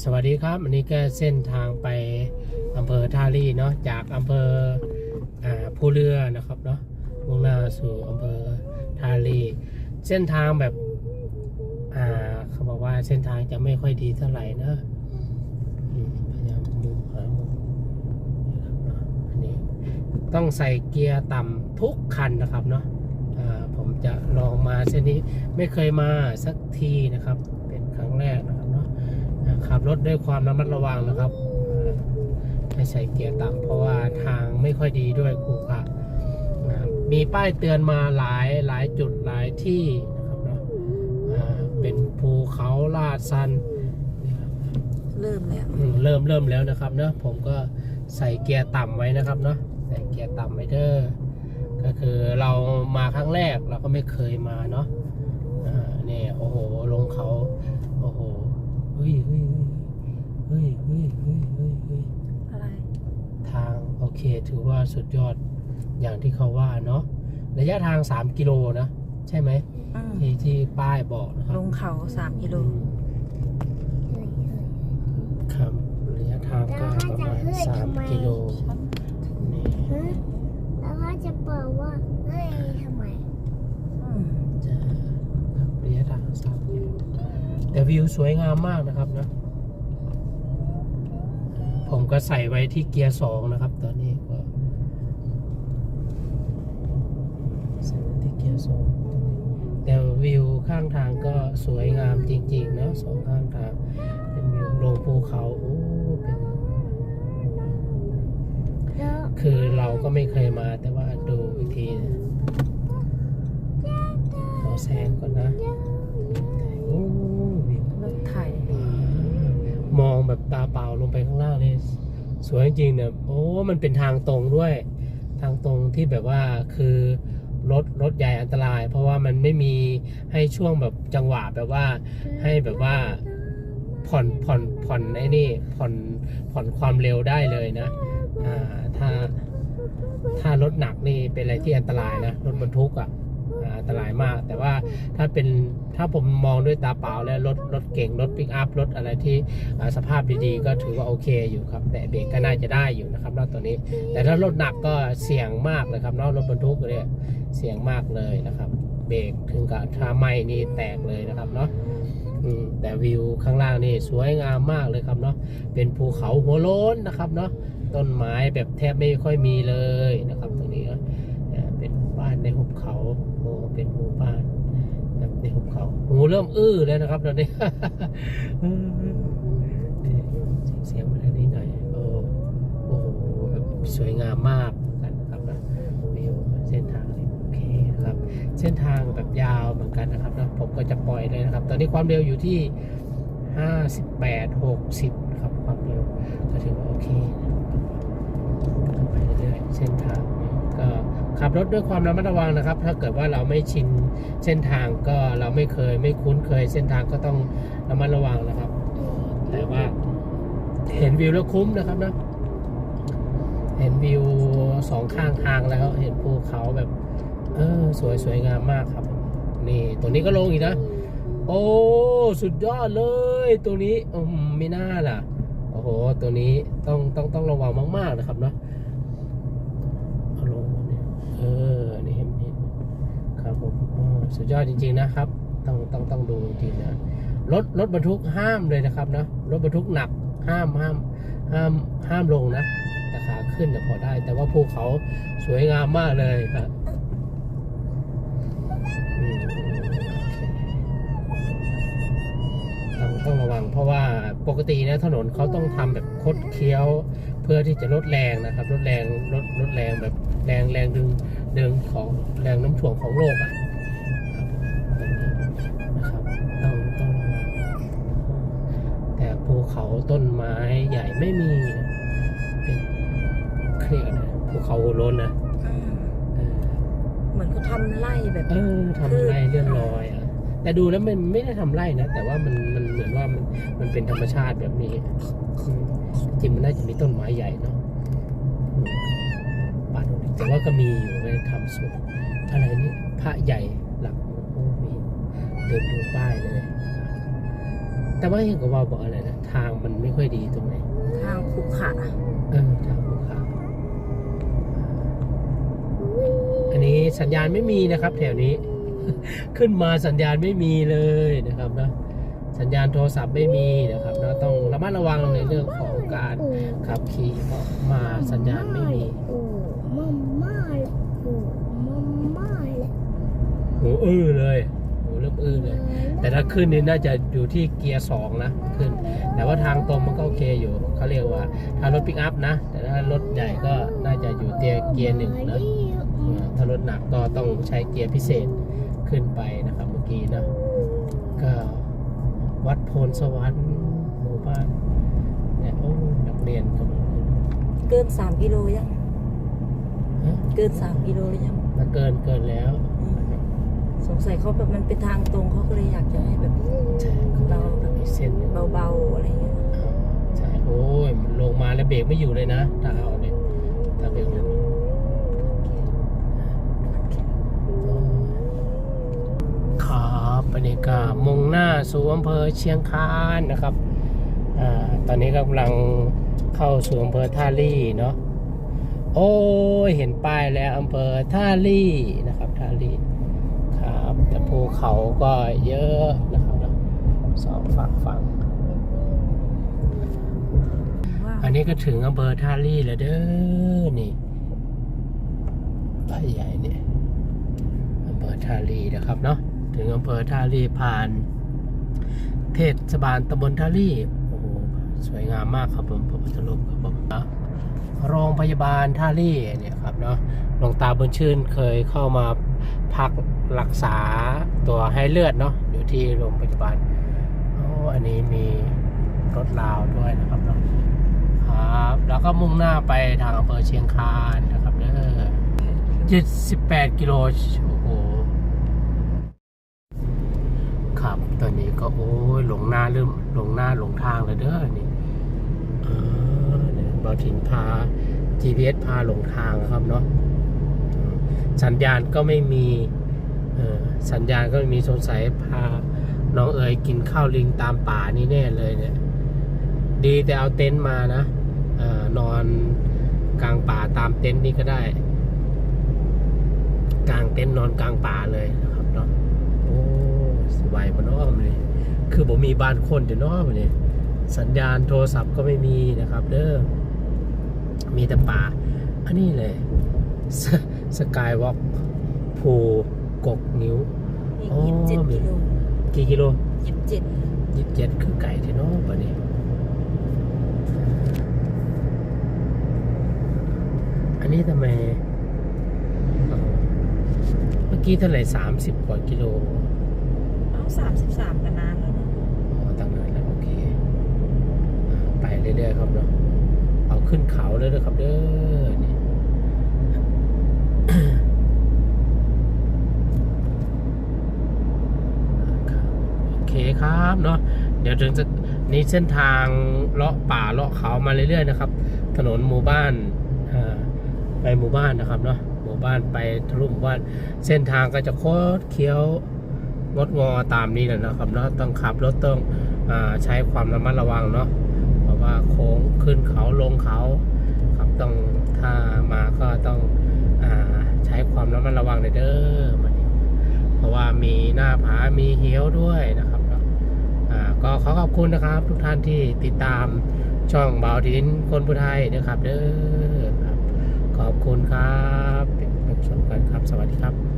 สวัสดีครับ อันนี้ก็เส้นทางไปอำเภอท่าลี่เนาะจากอำเภออ่าภูเรือนะครับเนาะมุ่งหน้าสู่อำเภอท่าลี่เส้นทางแบบเขาบอกว่าเส้นทางจะไม่ค่อยดีเท่าไหร่นะพยายามมุมหามุมอันนี้ต้องใส่เกียร์ต่ำทุกคันนะครับเนาะผมจะลองมาเส้นนี้ไม่เคยมาสักทีนะครับ เป็นครั้งแรกนะ ขับรถด้วยความระมัดระวังนะครับอ่าให้ใส่เกียร์ต่ำเพราะว่าทางไม่ค่อยดีด้วยครูค่ะอ่ามีป้ายเตือนมาหลายหลายจุดหลายที่นะครับเนาะอ่าเป็นภูเขาลาดซันนี่ครับเริ่มแล้วอืมเริ่มเริ่มแล้วนะครับเนาะผมก็ใส่เกียร์ต่ำไว้นะครับเนาะใส่เกียร์ต่ำไว้เด้อก็คือเรามาครั้งแรกเราก็ไม่เคยมาเนาะอ่าเนี่ยโอ้โหลงเขาโอ้โหเฮ้ยเฮ้ยเฮ้ยเฮ้ยเฮ้ยเฮ้ยเฮ้ยอะไร ทางโอเคถือว่าสุดยอดอย่างที่เขาว่าเนาะระยะทาง 3 กิโลนะ ใช่ไหมอืมที่ที่ป้ายบอกนะครับลงเขาสามกิโล อืมครับระยะทางก็ประมาณ3กิโลนี่ฮะแล้วเขาจะบอกว่าเฮ้ยทำไมอืมจะครับระยะทางสามกิโลแต่วิวสวยงามมากนะครับนะ ผมก็ใส่ไว้ที่เกียร์สองนะครับ ตอนนี้ก็ใส่ไว้ที่เกียร์สองแต่วิวข้างทางก็สวยงามจริงๆเนาะสองข้างทาง เป็นวิวลงภูเขาโอ้เป็นคือเราก็ไม่เคยมาแต่ว่าดูอีกทีนะขอแซงก่อนนะ ลงไปข้างล่างเลยสวยจริงๆเนี่ยโอ้มันเป็นทางตรงด้วย ทางตรงที่แบบว่าคือรถรถใหญ่อันตราย เพราะว่ามันไม่มีให้ช่วงแบบจังหวะแบบว่าให้แบบว่าผ่อนผ่อนผ่อนไอ้นี่ผ่อนผ่อนความเร็วได้เลยนะอ่าถ้าถ้ารถหนักนี่เป็นอะไรที่อันตรายนะรถบรรทุกอะอ่า อันตรายมาก แต่ว่าถ้าเป็นถ้าผมมองด้วยตาเปล่าแล้วรถรถเก่งรถปิกอัพรถอะไรที่สภาพดีๆ ก็ถือว่าโอเคอยู่ครับ แต่เบรกก็น่าจะได้อยู่นะครับณตอนนี้ แต่ถ้ารถหนักก็เสี่ยงมากเลยครับเนอกรถบรรทุกเนี่ยเสี่ยงมากเลยนะครับ เบรกถึงกับถ้าไม่นี่แตกเลยนะครับเนาะแต่วิวข้างล่างนี่สวยงามมากเลยครับเนาะเป็นภูเขาหัวโล้นนะครับเนาะต้นไม้แบบแทบไม่ค่อยมีเลยนะครับ ตรงนี้นะเป็นบ้านในหุบเขา โอ้เป็นหมู่บ้านแบบในหุบเขาหูเริ่มอื้อแล้วนะครับตอนนี้เสียงมาทางนี้หน่อยโอ้โอ้โหสวยงามมากเหมือนกันนะครับนะวิวเส้นทางนี่โอเคนะครับ เส้นทางแบบยาวเหมือนกันนะครับนะผมก็จะปล่อยเลยนะครับ ตอนนี้ความเร็วอยู่ที่ 58 60นะครับความเร็วก็ถือว่าโอเคไปเรื่อยๆเส้นทาง ขับรถด้วยความระมัดระวังนะครับ ถ้าเกิดว่าเราไม่ชินเส้นทางก็เราไม่เคยไม่คุ้นเคยเส้นทางก็ต้องระมัดระวังนะครับ แต่ว่าเห็นวิวแล้วคุ้มนะครับนะเห็นวิวสองข้างทางแล้วเห็นภูเขาแบบ เออสวยสวยงามมากครับ นี่ตัวนี้ก็ลงอีกนะ โอ้สุดยอดเลย ตัวนี้อืมไม่น่าล่ะโอ้โหตัวนี้ต้องต้องต้องระวังมาก ๆนะครับเนาะเอาลงมาเนี่ยเออ นี่เห็นเห็นครับผมอ๋อ สุดยอดจริง ๆนะครับ ต้องต้องต้องดูจริงนะรถรถบรรทุกห้ามเลยนะครับนะรถบรรทุกหนักห้ามห้ามห้ามห้ามลงนะแต่ขาขึ้นเนี่ยพอได้ แต่ว่าภูเขาสวยงามมากเลยครับต้องต้องระวังเพราะว่าปกตินะถนนเขาต้องทำแบบคดเคี้ยว เพื่อที่จะลดแรงนะครับลดแรงลดลดแรงแบบแรงแรงดึงดึงของแรงน้ำถ่วงของโลกอะ เขาต้นไม้ใหญ่ไม่มีนะเป็นเครียกนะภูเขาหัวโล้นนะอืมเออเหมือนเขาทำไล่แบบเออทำไรเลื่อนลอยอะแต่ดูแล้วมันไม่ได้ทำไรนะ แต่ว่ามันมันเหมือนว่ามันมันเป็นธรรมชาติแบบนี้อืมจริงมันน่าจะมีต้นไม้ใหญ่เนาะอืมป่าตรงนี้แต่ว่าก็มีอยู่เลยทำสวนอะไรนี่พระใหญ่หลักโอ้โหมีเดินดูป้ายเลย แต่ว่าเห็นกับว่าบอกอะไรนะทางมันไม่ค่อยดีตรงไหนทางขรุขระเออทางภูเขาอันนี้สัญญาณไม่มีนะครับ แถวนี้ ขึ้นมาสัญญาณไม่มีเลยนะครับนะสัญญาณโทรศัพท์ไม่มีนะครับนะต้องระมัดระวังในเรื่องของการโอ้ขับขี่เพราะมาสัญญาณไม่มีโอ้มาม่าเลยโอ้มาม่าเลยหูอื้อเลย หูเริ่มอื้อเลย แต่ถ้าขึ้นนี่น่าจะอยู่ที่เกียร์สองนะขึ้น แต่ว่าทางตรงมันก็โอเคอยู่เขาเรียกว่า ถ้ารถปิกอัพนะ แต่ถ้ารถใหญ่ก็น่าจะอยู่เตียเกียร์หนึ่งนะเออถ้ารถหนักก็ต้องใช้เกียร์พิเศษขึ้นไปนะครับเมื่อกี้นะก็วัดโพนสวรรค์หมู่บ้านเนี่ยโอ้นักเรียนกำลังเกินสามกิโลยังฮะเกินสามกิโลหรือยังมาเกินเกินแล้วอืม สงสัยเขาแบบมันเป็นทางตรงเขาก็เลยอยากจะให้แบบใช่เราแบบมีเส้นหนึ่งเบาๆอะไรเงี้ยใช่โอ้ยมันลงมาแล้วเบรกไม่อยู่เลยนะถ้าเอาเนี่ยถ้าเบรกไม่อยู่ครับอันนี้ก็มุ่งหน้าสู่อำเภอเชียงคานนะครับอ่าตอนนี้กำลังเข้าสู่อำเภอท่าลี่เนาะโอ้ยเห็นป้ายแล้วอำเภอท่าลี่นะครับท่าลี่ ครับแต่ภูเขาก็เยอะนะครับเนาะสองฝั่งฝั่งว่าอันนี้ก็ถึงอำเภอท่าลี่แล้วเด้อนี่ป้ายใหญ่เนี่ยอำเภอท่าลี่นะครับเนาะถึงอำเภอท่าลี่ผ่าน เทศบาลตำบลท่าลี่โอ้โหสวยงามมากครับผมพระพุทธรูปครับผมนะโรงพยาบาลท่าลี่เนี่ยครับเนาะหลวงตาบุญชื่นเคยเข้ามา พักรักษาตัวให้เลือดเนาะอยู่ที่โรงพยาบาลโอ้อันนี้มีรถราวด้วยนะครับเนาะครับ แล้วก็มุ่งหน้าไปทางอำเภอเชียงคานนะครับเด้อ78กิโลโอ้โหครับ ตอนนี้ก็โอ้ยหลงหน้าเริ่มหลงหน้าหลงทางแล้วเด้อนี่เออเนี่ยบอถินพา GPS พาหลงทางครับเนาะ สัญญาณก็ไม่มีสัญญาณก็ไม่มีสงสัยพาน้องเอ๋ยกินข้าวลิงตามป่านี่แน่เลยเนี่ย ดีแต่เอาเต็นท์มานะออนอนกลางป่าตามเต็นท์นี่ก็ได้ กลางเต็นท์นอนกลางป่าเลยนะครับเนาะโอ้สบายปะน้อมเลย คือผมมีบ้านคนจะน้อมเลยสัญญาณโทรศัพท์ก็ไม่มีนะครับเด้อมีแต่ป่าอันนี้เลย สกายวอล์กภูกกนิ้ว อีกโอ้ยี่สิบเจ็ดกิโลกี่กิโลยี่สิบเจ็ดยี่สิบเจ็ดคือไก่ที่น้องปะเนี่ยอันนี้ทำไมเอ่อเมื่อกี้เท่าไหร่สามสิบกว่ากิโล เอาสามสิบสามกันนานแล้วนะอ๋อตั้งนานแล้วโอเคอ่าไปเรื่อยๆครับเนาะเอาขึ้นเขาเลยนะครับเด้อนี่ครับ โอเคครับเนาะเดี๋ยวถึงจะนี่เส้นทางเลาะป่าเลาะเขามาเรื่อยๆนะครับ ถนนหมู่บ้านาไปหมู่บ้านนะครับเนาะหมู่บ้านไปทะลุหมู่บ้านเส้นทางก็จะโคดเคี้ยวงดงอตามนี้แหละนะครับเนาะต้องขับรถต้องอใช้ความระมัดระวังเนาะเพราะว่าโค้งขึ้นเขาลงเขาครับต้องถ้ามาก็ต้อง แล้วมันระวังเลยเด้อมันเพราะว่ามีหน้าผา มีเหี้ยวด้วยนะครับอ่าก็ขอขอบคุณนะครับ ทุกท่านที่ติดตามช่องบ่าวทินคนผู้ไทยนะครับ เด้อครับ ขอบคุณครับเป็นชมกันครับ สวัสดีครับ